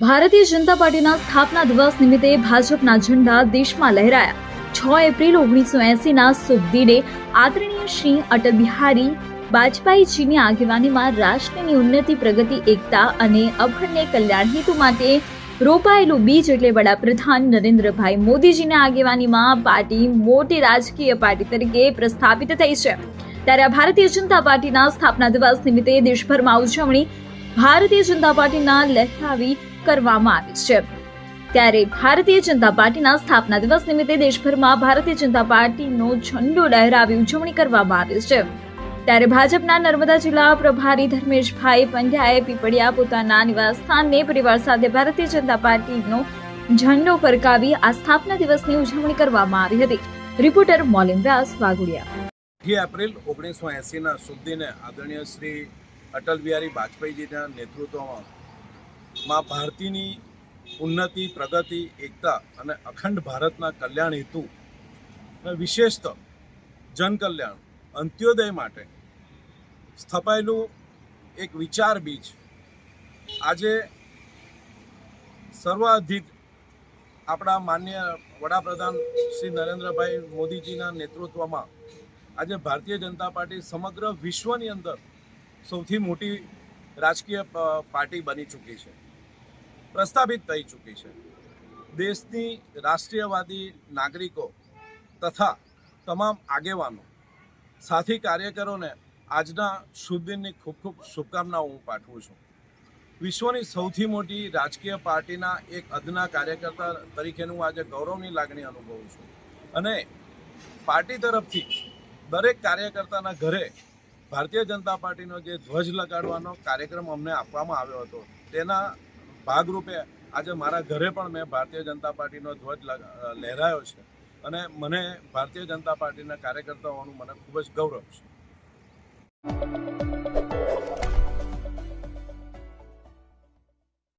ભારતીય જનતા પાર્ટીના સ્થાપના દિવસ નિમિત્તે ભાજપના ઝંડા દેશમાં લહેરાયા. છ એપ્રિલ ઓગણીસો એસીના શુભ દિને આદરણીય શ્રી અટલ બિહારી વાજપેયીજીની આગેવાનીમાં રાષ્ટ્રની ઉન્નતિ, પ્રગતિ, એકતા અને અભણને કલ્યાણ હેતુ માટે રોપાયેલું બીજ એટલે વડાપ્રધાન નરેન્દ્રભાઈ મોદીજીના આગેવાનીમાં પાર્ટી મોટી રાજકીય પાર્ટી તરીકે પ્રસ્થાપિત થઈ છે. ત્યારે ભારતીય જનતા પાર્ટીના સ્થાપના દિવસ નિમિત્તે દેશભરમાં ઉજવણી, ભારતીય જનતા પાર્ટીના લહેરાવી કરવામાં આવી છે. ત્યારે ભારતીય જનતા પાર્ટીના સ્થાપના દિવસ નિમિત્તે દેશભરમાં ભારતીય જનતા પાર્ટીનો ઝંડો લહેરાવી ઉજવણી કરવામાં આવી છે. ત્યારે ભાજપના નર્મદા જિલ્લા પ્રભારી ધર્મેશભાઈ પંડ્યાએ પીપળિયા પોતાના નિવાસસ્થાનને પરિવાર સાથે ભારતીય જનતા પાર્ટીનો ઝંડો ફરકાવી આ સ્થાપના દિવસની ઉજવણી કરવામાં આવી હતી. રિપોર્ટર મોલિન વ્યાસ, વાઘોડિયા. અઢી એપ્રિલ ઓગણીસો એંસીના દિને આદરણીય શ્રી અટલ બિહારી વાજપેયીજીના નેતૃત્વમાં માં ભારતીની ઉન્નતિ, પ્રગતિ, એકતા અને અખંડ ભારતના કલ્યાણ હેતુ વિશેષત જનકલ્યાણ અંત્યોદય માટે સ્થપાયેલું એક વિચાર બીજ આજે સર્વાધિક આપણા માન્ય વડાપ્રધાન શ્રી નરેન્દ્રભાઈ મોદીજીના નેતૃત્વમાં આજે ભારતીય જનતા પાર્ટી સમગ્ર વિશ્વની અંદર સૌથી મોટી રાજકીય પાર્ટી બની ચૂકી છે. પ્રસ્થાપિત થઈ ચૂકી છે. દેશની રાષ્ટ્રીયવાદી નાગરિકો તથા તમામ આગેવાનો, સાથી કાર્યકરોને આજના શુભ ખૂબ ખૂબ શુભકામનાઓ હું પાઠવું છું. વિશ્વની સૌથી મોટી રાજકીય પાર્ટીના એક અદના કાર્યકર્તા તરીકેનું આજે ગૌરવની લાગણી અનુભવું છું. અને પાર્ટી તરફથી દરેક કાર્યકર્તાના ઘરે ભારતીય જનતા પાર્ટીનો જે ધ્વજ લગાડવાનો કાર્યક્રમ અમને આપવામાં આવ્યો હતો, તેના ભાગરૂપે આજે મારા ઘરે પણ મેં ભારતીય જનતા પાર્ટીનો ધ્વજ લહેરાયો છે. અને મને ભારતીય જનતા પાર્ટીના હોવાનું મને ખૂબ જ ગૌરવ છે.